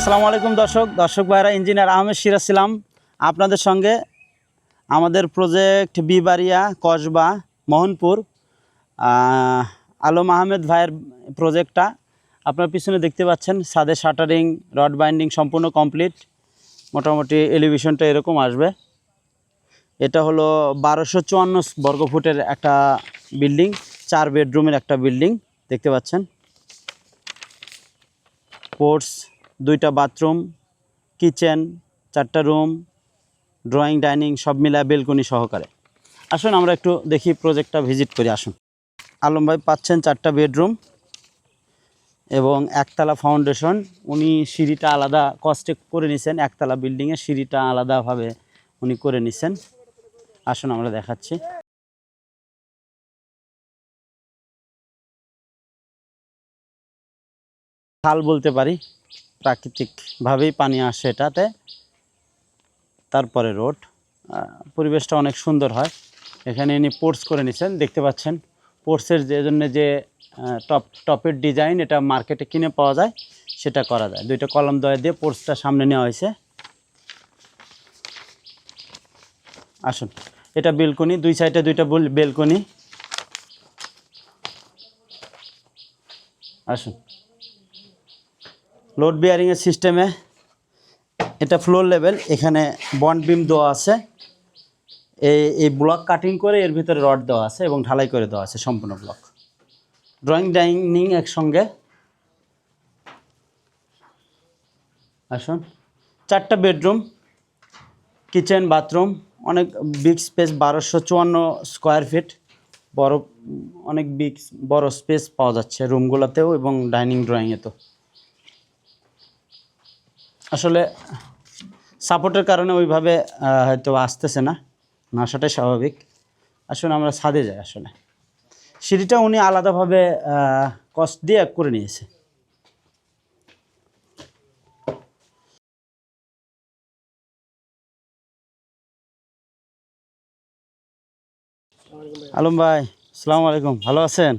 আসসালামু আলাইকুম দর্শক। দর্শক ভাইরা, ইঞ্জিনিয়ার আহমেদ সিরাজ ছিলাম। আপনাদের সঙ্গে আমাদের প্রজেক্ট বিবাড়িয়া, কসবা, মোহনপুর আলম আহমেদ ভাইয়ের প্রজেক্টটা। আপনার পিছনে দেখতে পাচ্ছেন, সাদে শাটারিং, রড বাইন্ডিং সম্পূর্ণ কমপ্লিট। মোটামুটি এলিভেশনটা এরকম আসবে। এটা হলো বারোশো চুয়ান্ন বর্গফুটের একটা বিল্ডিং, চার বেডরুমের একটা বিল্ডিং, দেখতে পাচ্ছেন। পোর্টস দুইটা বাথরুম, কিচেন, চারটা রুম, ড্রয়িং, ডাইনিং, সব মিলা বেলকনি সহকারে। আসুন, আমরা একটু দেখি প্রজেক্টটা ভিজিট করি, আসুন। আলম ভাই পাচ্ছেন চারটা বেডরুম এবং একতলা ফাউন্ডেশন। উনি সিঁড়িটা আলাদা কস্টে করে নিছেন, একতলা বিল্ডিংয়ের সিঁড়িটা আলাদাভাবে উনি করে নিছেন। আসুন, আমরা দেখাচ্ছি। খাল বলতে পারি। প্রাকৃতিকভাবেই পানি আসে এটাতে। তারপরে রোড পরিবেশটা অনেক সুন্দর হয়। এখানে ইনি পোর্টস করে নিছেন, দেখতে পাচ্ছেন। পোর্টসের যে জন্য যে টপ, টপের ডিজাইন, এটা মার্কেটে কিনে পাওয়া যায়, সেটা করা যায়। দুইটা কলম দয়া দিয়ে পোর্টসটা সামনে নেওয়া হয়েছে। আসুন, এটা বেলকনি, দুই সাইডে দুইটা বেলকনি। আসুন। লোড বিয়ারিংয়ের সিস্টেমে এটা ফ্লোর লেভেল এখানে বন্ড বিম দেওয়া আছে। এই এই ব্লক কাটিং করে এর ভিতরে রড দেওয়া আছে এবং ঢালাই করে দেওয়া আছে সম্পূর্ণ ব্লক ড্রয়িং ডাইনিং একসঙ্গে। আসুন। চারটা বেডরুম কিচেন বাথরুম অনেক বিগ স্পেস বারোশো চুয়ান্ন স্কোয়ার ফিট বড়, অনেক বিগ বড় স্পেস পাওয়া যাচ্ছে রুমগুলোতেও এবং ডাইনিং ড্রয়িংয়েতেও আসলে সাপোর্টের কারণে ওইভাবে হয়তো আসতেছে না। না আসাটাই স্বাভাবিক। আসলে আমরা ছাদে যাই আসলে। সিঁড়িটা উনি আলাদাভাবে কস্ট দিয়ে করে নিয়েছে। আলম ভাই আসসালামু আলাইকুম। ভালো আছেন?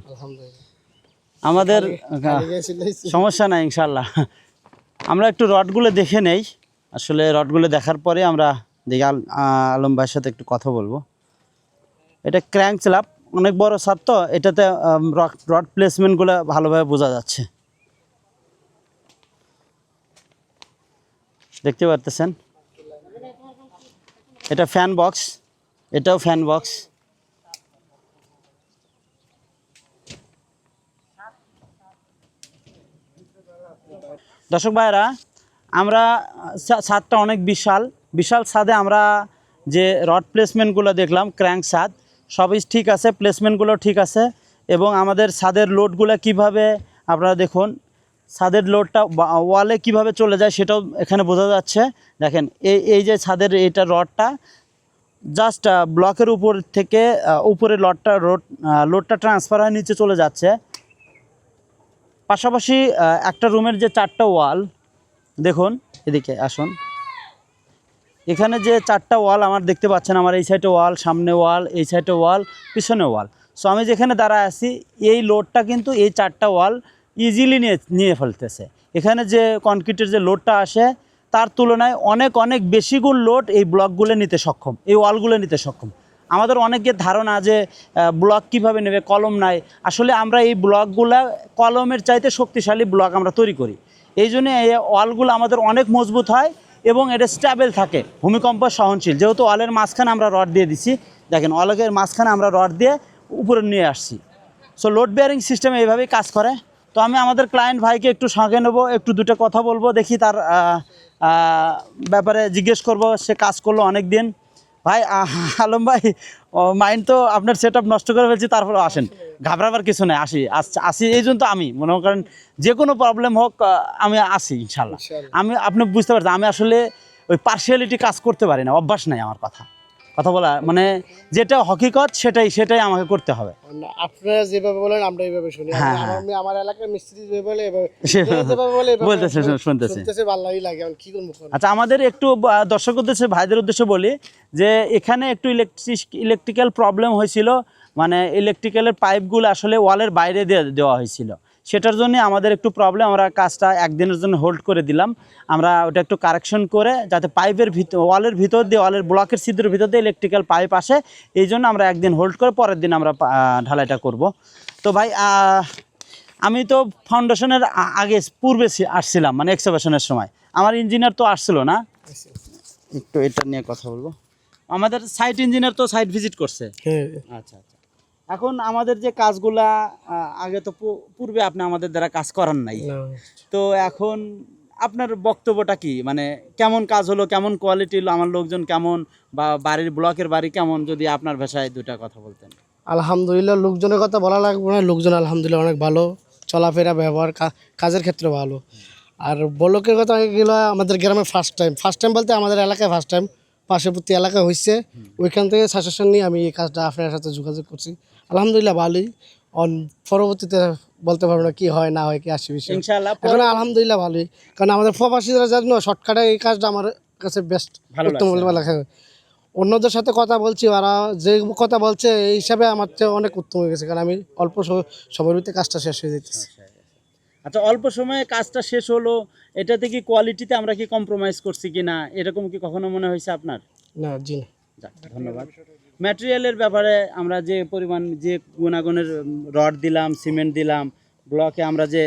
আমাদের সমস্যা নাই ইনশাল্লাহ আমরা একটু রডগুলো দেখে নেই। আসলে রডগুলো দেখার পরে আমরা দেখি আলম ভাইয়ের সাথে একটু কথা বলব। এটা ক্র্যাঙ্ক স্ল্যাব অনেক বড় সাপ তো, এটাতে রড প্লেসমেন্টগুলো ভালোভাবে বোঝা যাচ্ছে। দেখতে পারতেছেন? এটা ফ্যান বক্স এটাও ফ্যান বক্স দর্শক ভাইরা আমরা ছাদটা অনেক বিশাল। বিশাল ছাদে আমরা যে রড প্লেসমেন্টগুলো দেখলাম ক্র্যাঙ্ক ছাদ সবই ঠিক আছে প্লেসমেন্টগুলো ঠিক আছে। এবং আমাদের ছাদের লোডগুলো কীভাবে, আপনারা দেখুন ছাদের লোডটা ওয়ালে কীভাবে চলে যায় সেটাও এখানে বোঝা যাচ্ছে। দেখেন এই এই যে ছাদের এটা রডটা জাস্ট ব্লকের উপর থেকে উপরে লডটা রোড লোডটা ট্রান্সফার হয়ে নিচে চলে যাচ্ছে। পাশাপাশি একটা রুমের যে চারটা ওয়াল, দেখুন, এদিকে আসুন। এখানে যে চারটা ওয়াল আমার দেখতে পাচ্ছেন, আমার এই সাইডে ওয়াল, সামনে ওয়াল, এই সাইডে ওয়াল, পিছনে ওয়াল। সো আমি যেখানে দাঁড়ায় আছি, এই লোডটা কিন্তু এই চারটা ওয়াল ইজিলি নিয়ে নিয়ে ফেলতেছে। এখানে যে কনক্রিটের যে লোডটা আসে, তার তুলনায় অনেক অনেক বেশি গুণ লোড এই ব্লকগুলো নিতে সক্ষম, এই ওয়ালগুলো নিতে সক্ষম। আমাদের অনেকের ধারণা যে ব্লক কীভাবে নেবে, কলম নাই। আসলে আমরা এই ব্লকগুলা কলমের চাইতে শক্তিশালী ব্লক আমরা তৈরি করি। এই জন্য এই ওয়ালগুলো আমাদের অনেক মজবুত হয় এবং এটা স্ট্যাবেল থাকে, ভূমিকম্প সহনশীল। যেহেতু ওয়ালের মাঝখানে আমরা রড দিয়ে দিছি, দেখেন ওয়ালের মাঝখানে আমরা রড দিয়ে উপরে নিয়ে আসছি। সো লোড বেয়ারিং সিস্টেম এইভাবেই কাজ করে। তো আমি আমাদের ক্লায়েন্ট ভাইকে একটু সঙ্গে নেব, একটু দুটো কথা বলব, দেখি তার ব্যাপারে জিজ্ঞেস করব, সে কাজ করল অনেক দিন ভাই আলম ভাই মাইন্ড তো আপনার সেট নষ্ট করে ফেলছি তারপরে আসেন। ঘাবড়াবার কিছু নেই আসি আস- আসি এই জন্য তো আমি। মনে করেন যে কোনো প্রবলেম হোক আমি আসি ইনশাল্লাহ আমি আপনি বুঝতে পারছেন আমি আসলে ওই পার্সিয়ালিটি কাজ করতে পারি না অভ্যাস নাই আমার কথা। কথা বলা মানে যেটা হকিকত সেটাই সেটাই আমাকে করতে হবে। আপনারা যেভাবে বলেন আমরা এইভাবে শুনি। হ্যাঁ, আমার আমি- আমার এলাকার মিস্ত্রি যেভাবে বলে বলতেছে, শুন- শুনতেছে। ভালোই লাগে। কি করব আচ্ছা আমাদের একটু দর্শক উদ্দেশ্যে ভাইদের উদ্দেশ্যে বলি যে এখানে একটু ইলেকট্রিক ইলেকট্রিক্যাল প্রবলেম হয়েছিল। মানে ইলেকট্রিক্যালের পাইপগুলো আসলে ওয়ালের বাইরে দেওয়া হয়েছিল। সেটার জন্য আমাদের একটু প্রবলেম আমরা কাজটা একদিনের জন্য হোল্ড করে দিলাম। আমরা ওটা একটু কারেকশন করে যাতে পাইপের ভিতর ওয়ালের ভিতর দিয়ে ওয়ালের ব্লকের ছিদ্রের ভিতর দিয়ে ইলেকট্রিক্যাল পাইপ আসে এই জন্য আমরা একদিন হোল্ড করে পরের দিন আমরা ঢালাইটা করব। তো ভাই আমি তো ফাউন্ডেশনের আগে পূর্বে আসছিলাম মানে এক্সিবিশনের সময়। আমার ইঞ্জিনিয়ার তো আসছিল না। একটু এটা নিয়ে কথা বলব। আমাদের সাইট ইঞ্জিনিয়ার তো সাইট ভিজিট করছে। হ্যাঁ। আচ্ছা আচ্ছা। এখন আমাদের যে কাজগুলা আগে তো পূর্বে আপনি আমাদের দ্বারা কাজ করান নাই। তো এখন আপনার বক্তব্যটা কি? মানে কেমন কাজ হলো কেমন কোয়ালিটি হলো আমার লোকজন কেমন বা বাড়ির ব্লকের বাড়ি কেমন যদি আপনার ভাষায় দুটা কথা বলতেন। আলহামদুলিল্লাহ লোকজনের কথা বলা লাগবে না। লোকজন আলহামদুলিল্লাহ অনেক ভালো। চলাফেরা ব্যবহার কাজের ক্ষেত্রে ভালো। আর ব্লকের কথা গেলো আমাদের গ্রামে ফার্স্ট টাইম ফার্স্ট টাইম বলতে আমাদের এলাকায় ফার্স্ট টাইম পার্শ্ববর্তী এলাকা হয়েছে ওইখান থেকে সাজেশন নিয়ে আমি এই কাজটা আপনার সাথে যোগাযোগ করছি। আলহামদুলিল্লাহ ভালোই। অন পরবর্তীতে বলতে পারব না কি হয় না হয় কি আসে বিষয়। এখন আলহামদুলিল্লাহ ভালোই। কারণ আমাদের প্রবাসীরা জানো শর্টকাটে এই কাজটা আমার কাছে বেস্ট ভালো উত্তম হয়। অন্যদের সাথে কথা বলছি ওরা যে কথা বলছে এই হিসাবে আমার চেয়ে অনেক উত্তম হয়ে গেছে। কারণ আমি অল্প সময়ের ভিতরে কাজটা শেষ হয়ে যেতেছে আচ্ছা অল্প সময়ে কাজটা শেষ হলো এটাতে কি কোয়ালিটিতে আমরা কি কম্প্রোমাইজ করছি কি না এরকম কি কখনো মনে হয়েছে আপনার? না জি না। ধন্যবাদ। ম্যাটেরিয়ালের ব্যাপারে আমরা যে পরিমাণ যে গুণাগুণের রড দিলাম সিমেন্ট দিলাম ব্লকে আমরা যে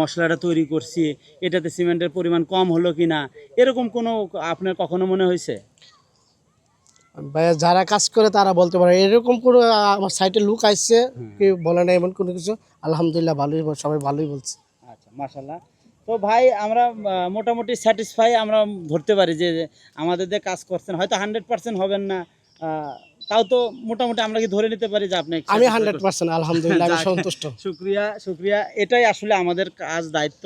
মশলাটা তৈরি করছি এটাতে সিমেন্টের পরিমাণ কম হলো কি না এরকম কোনো আপনার কখনো মনে হয়েছে? যারা কাজ করে তারা বলতে পারে এরকম কোনো আমার সাইটে লুক আসছে কি বলে না এমন কোনো কিছু আলহামদুলিল্লাহ ভালোই সবাই ভালোই বলছে। মাশাল্লাহ তো ভাই আমরা মোটামুটি স্যাটিসফাই আমরা ধরতে পারি যে আমাদের যে কাজ করছেন হয়তো হান্ড্রেড পার্সেন্ট হবেন না। তাও তো মোটামুটি আমরা কি ধরে নিতে পারি যে আপনি আমি হান্ড্রেড পার্সেন্ট আলহামদুলিল্লাহ আমি সন্তুষ্ট। শুক্রিয়া শুক্রিয়া। এটাই আসলে আমাদের কাজ দায়িত্ব।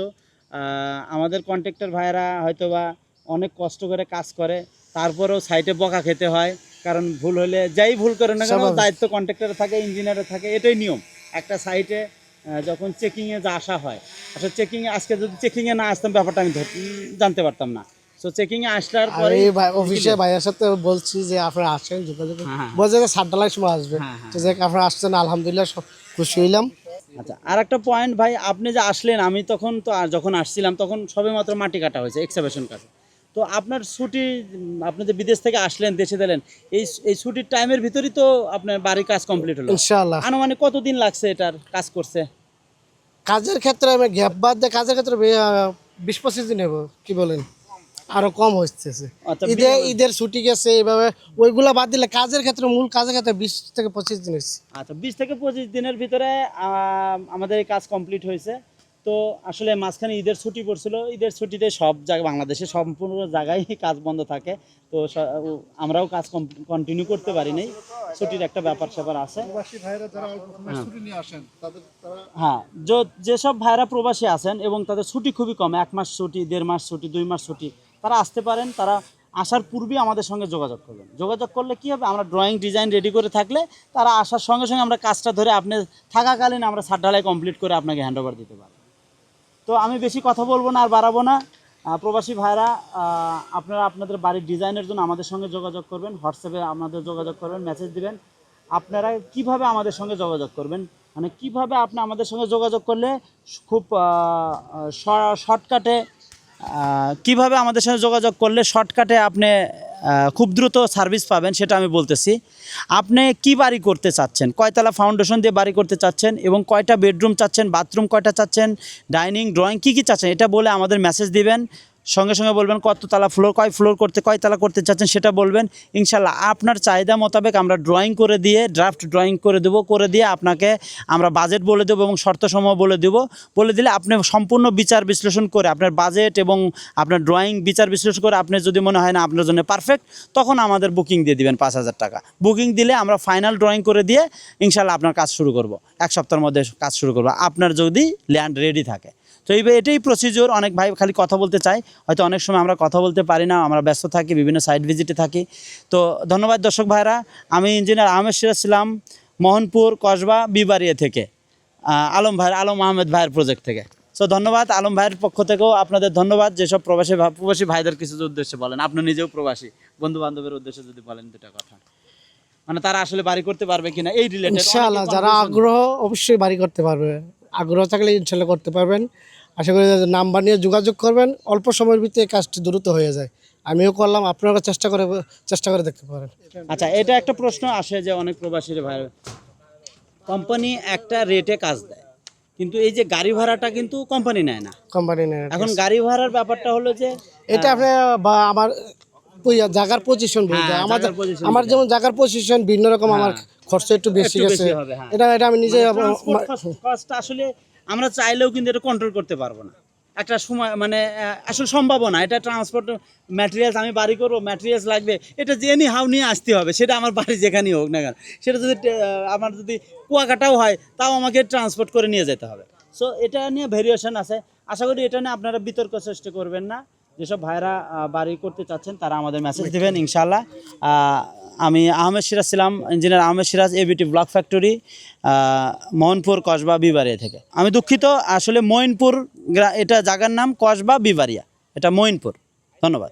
আমাদের কন্ট্রাক্টর ভাইয়েরা হয়তোবা অনেক কষ্ট করে কাজ করে তারপরেও সাইটে বকা খেতে হয় কারণ ভুল হলে যাই ভুল করে না কেন। দায়িত্ব কন্ট্রাক্টরে থাকে ইঞ্জিনিয়ারে থাকে এটাই নিয়ম। একটা সাইটে যখন চেকিংয়ে যা আসা হয় আসলে চেকিংয়ে আজকে যদি চেকিংয়ে না আসতাম ব্যাপারটা আমি জানতে পারতাম না সো চেকিংয়ে আসলার আর পরে অফিসে ভাইয়ের সাথে বলছি যে আপনারা আসেন যোগাযোগ। হ্যাঁ, হ্যাঁ। বলছে যে সাত ডালার সময় আসবে হ্যাঁ। তো যাক আপনারা আসছেন আলহামদুলিল্লাহ সব খুশি হইলাম আচ্ছা আর একটা পয়েন্ট ভাই আপনি যে আসলেন আমি তখন তো যখন আসছিলাম তখন সবে মাত্র মাটি কাটা হয়েছে এক্সাবেশন কাজে তো আপনার ছুটি আপনি যে বিদেশ থেকে আসলেন দেশে দিলেন এই এই ছুটির টাইমের ভিতরেই তো আপনার বাড়ির কাজ কমপ্লিট হলো। ইনশাআল্লাহ। আনুমানিক কতদিন লাগছে এটার কাজ করছে? কাজের ক্ষেত্রে আমি গ্যাপ বাদ দিয়ে কাজের ক্ষেত্রে বিশ পঁচিশ দিন হব কি বলেন? আরও কম হচ্ছে ঈদে ঈদের ছুটি গেছে এইভাবে ওইগুলা বাদ দিলে কাজের ক্ষেত্রে মূল কাজের ক্ষেত্রে বিশ থেকে পঁচিশ দিন হচ্ছে আচ্ছা বিশ থেকে পঁচিশ দিনের ভিতরে আমাদের কাজ কমপ্লিট হয়েছে তো আসলে মাঝখানে ঈদের ছুটি পড়ছিল। ঈদের ছুটিতে সব জায়গায় বাংলাদেশে সম্পূর্ণ জায়গায় কাজ বন্ধ থাকে। তো আমরাও কাজ কন্টিনিউ করতে পারি নাই। ছুটির একটা ব্যাপার স্যাপার আছে। হ্যাঁ। যেসব ভাইরা প্রবাসী আছেন এবং তাদের ছুটি খুবই কম এক মাস ছুটি দেড় মাস ছুটি দুই মাস ছুটি তারা আসতে পারেন তারা আসার পূর্বেই আমাদের সঙ্গে যোগাযোগ করবেন। যোগাযোগ করলে কী হবে? আমরা ড্রয়িং ডিজাইন রেডি করে থাকলে তারা আসার সঙ্গে সঙ্গে আমরা কাজটা ধরে আপনি থাকাকালীন আমরা সাত ঢালাই কমপ্লিট করে আপনাকে হ্যান্ড ওভার দিতে পারি তো আমি বেশি কথা বলব না আর বাড়াবো না। প্রবাসী ভাইরা আপনারা আপনাদের বাড়ির ডিজাইনের জন্য আমাদের সঙ্গে যোগাযোগ করবেন হোয়াটসঅ্যাপে আমাদের যোগাযোগ করবেন মেসেজ দিবেন। আপনারা কীভাবে আমাদের সঙ্গে যোগাযোগ করবেন? মানে কীভাবে আপনি আমাদের সঙ্গে যোগাযোগ করলে খুব শর্টকাটে কীভাবে আমাদের সাথে যোগাযোগ করলে শর্টকাটে আপনি খুব দ্রুত সার্ভিস পাবেন সেটা আমি বলতেছি। আপনি কি বাড়ি করতে চাচ্ছেন? কয়তলা ফাউন্ডেশন দিয়ে বাড়ি করতে চাচ্ছেন এবং কয়টা বেডরুম চাচ্ছেন বাথরুম কয়টা চাচ্ছেন ডাইনিং ড্রয়িং কি কি চাচ্ছেন? এটা বলে আমাদের মেসেজ দিবেন। সঙ্গে সঙ্গে বলবেন কত তালা ফ্লোর কয় ফ্লোর করতে, কয় তালা করতে চাচ্ছেন সেটা বলবেন। ইনশাল্লাহ আপনার চাহিদা মোতাবেক আমরা ড্রয়িং করে দিয়ে ড্রাফট ড্রয়িং করে দেবো, করে দিয়ে আপনাকে আমরা বাজেট বলে দেবো এবং শর্তসমূহ বলে দেবো। বলে দিলে আপনি সম্পূর্ণ বিচার বিশ্লেষণ করে, আপনার বাজেট এবং আপনার ড্রয়িং বিচার বিশ্লেষণ করে আপনি যদি মনে হয় না আপনার জন্য পারফেক্ট তখন আমাদের বুকিং দিয়ে দিবেন পাঁচ হাজার টাকা। বুকিং দিলে আমরা ফাইনাল ড্রয়িং করে দিয়ে ইনশাল্লাহ আপনার কাজ শুরু করব। এক সপ্তাহের মধ্যে কাজ শুরু করব। আপনার যদি ল্যান্ড রেডি থাকে। তো এই এটাই প্রসিজিওর অনেক ভাই খালি কথা বলতে চাই হয়তো অনেক সময় আমরা কথা বলতে পারি না আমরা ব্যস্ত থাকি বিভিন্ন সাইট ভিজিটে থাকি। তো ধন্যবাদ দর্শক ভাইরা আমি ইঞ্জিনিয়ার আহমেদ সিরাজ ছিলাম মোহনপুর কসবা বিবারিয়া থেকে আলম ভাই আলম আহমেদ ভাইয়ের প্রজেক্ট থেকে। সো ধন্যবাদ আলম ভাইয়ের পক্ষ থেকেও আপনাদের ধন্যবাদ। যেসব প্রবাসী প্রবাসী ভাইদের কিছু উদ্দেশ্যে বলেন আপনি নিজেও প্রবাসী বন্ধু বান্ধবের উদ্দেশ্যে যদি বলেন দুটা কথা। মানে তারা আসলে বাড়ি করতে পারবে কিনা এই রিলেটেড ইনশাআল্লাহ যারা আগ্রহ অবশ্যই বাড়ি করতে পারবে। আগ্রহ থাকলে ইনশাল্লাহ করতে পারবেন। আশা করি নাম্বার নিয়ে যোগাযোগ করবেন। অল্প সময়ের ভিতরে কাজটি দ্রুত হয়ে যায়। আমিও করলাম আপনারা চেষ্টা করে চেষ্টা করে দেখতে পারেন। আচ্ছা এটা একটা প্রশ্ন আসে যে অনেক প্রবাসীর ভাই কোম্পানি একটা রেটে কাজ দেয় কিন্তু এই যে গাড়ি ভাড়াটা কিন্তু কোম্পানি নেয় না। কোম্পানি নেয় এখন গাড়ি ভাড়ার ব্যাপারটা হলো যে এটা আপনি বা আমার জায়গার পজিশন বুঝতে হ্যাঁ, আমাদের আমার যেমন জায়গার পজিশন ভিন্ন রকম আমার খরচ একটু বেশি গেছে হ্যাঁ। এটা এটা আমি নিজে আসলে আমরা চাইলেও কিন্তু এটা কন্ট্রোল করতে পারব না। একটা সময় মানে আসলে সম্ভাবনা এটা ট্রান্সপোর্ট ম্যাটেরিয়ালস আমি বাড়ি করব ম্যাটেরিয়ালস লাগবে এটা যে এনি হাউ নিয়ে আসতে হবে সেটা আমার বাড়ি যেখানেই হোক না কেন। সেটা যদি আমার যদি কুয়াকাটাও হয় তাও আমাকে ট্রান্সপোর্ট করে নিয়ে যেতে হবে। সো এটা নিয়ে ভেরিয়েশন আছে। আশা করি এটা নিয়ে আপনারা বিতর্ক সৃষ্টি করবেন না। যেসব ভাইরা বাড়ি করতে চাচ্ছেন তারা আমাদের মেসেজ দেবেন ইনশাল্লাহ আমি আহমেদ সিরাজ ছিলাম engineer Ahmed Siraj ABT block factory Mohanpur Kasba Bibaria থেকে। আমি দুঃখিত আসলে মইনপুর গ্রা- এটা জায়গার নাম কসবা বিবারিয়া এটা মইনপুর। ধন্যবাদ।